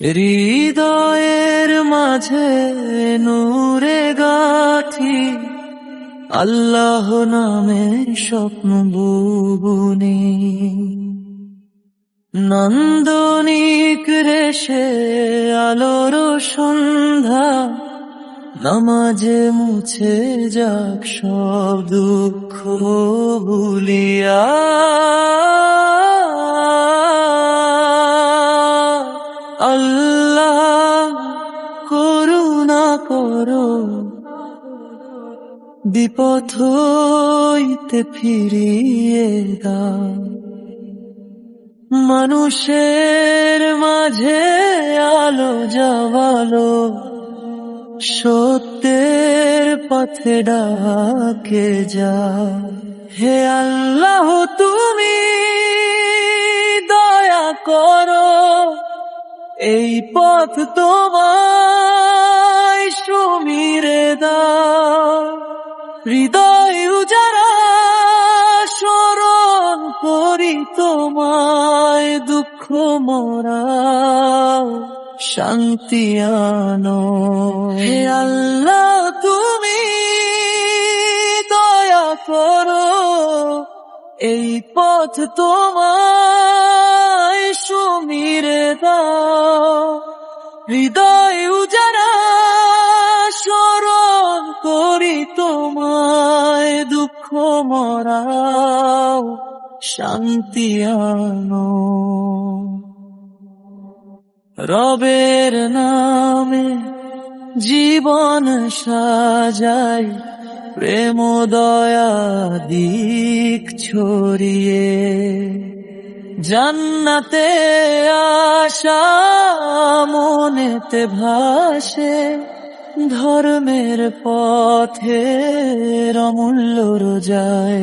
হৃদয়ের মাঝে নূরে গাথি, আল্লাহ নামের স্বপ্ন বুবুনি। নন্দনিক রেশে আলোর সন্ধ্যা, নামাজে মুছে যাক সব দুঃখ ভুলিয়া। আল্লাহ করো। হইতে ফিরিয়ে দাও। মানুষের মাঝে আলো জবালো সত্যের পথে ডাকে যা হে আল্লাহ, তুমি দয়া করো। এই পথ তোমায় সুমিরে দাও। হৃদয় উজারা স্মরণ করি তোমায় দুঃখ মরা শান্তি আনো। হে আল্লাহ, তুমি দয়া করো। এই পথ তোমায় সুমিরে হৃদয় উজারা স্মরণ করি তোমায় দুঃখ মরাও, শান্তি আনো। রবের নামে জীবন সাজাই, প্রেম দয়া দিক ছড়িয়ে। জান্নাতে আশা মনেতে ভাসে, ধর্মের পথে অমূল্য যায়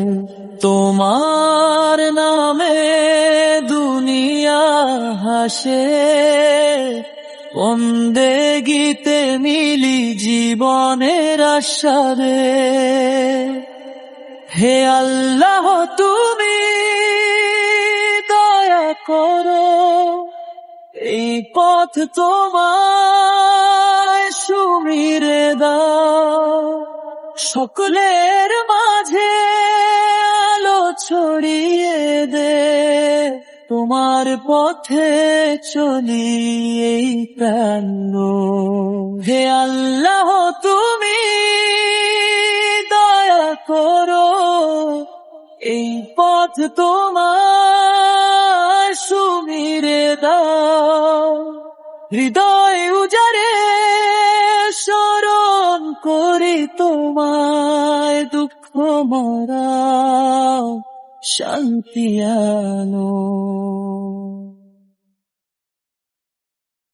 তোমার নামে দুনিয়া হাসে, বন্দে গীতে মিলি জীবনের আশারে হে আল্লাহ, তুমি করো, এই পথ তোমায় সুমিরে দাও। সকলের মাঝে আলো ছড়িয়ে দে, তোমার পথে চলি এই প্রাণ হে আল্লাহ, তুমি দয়া করো, এই পথ তোমার হৃদয় উজারে স্মরণ করে তোমায় দুঃখ মরা শান্তি আনো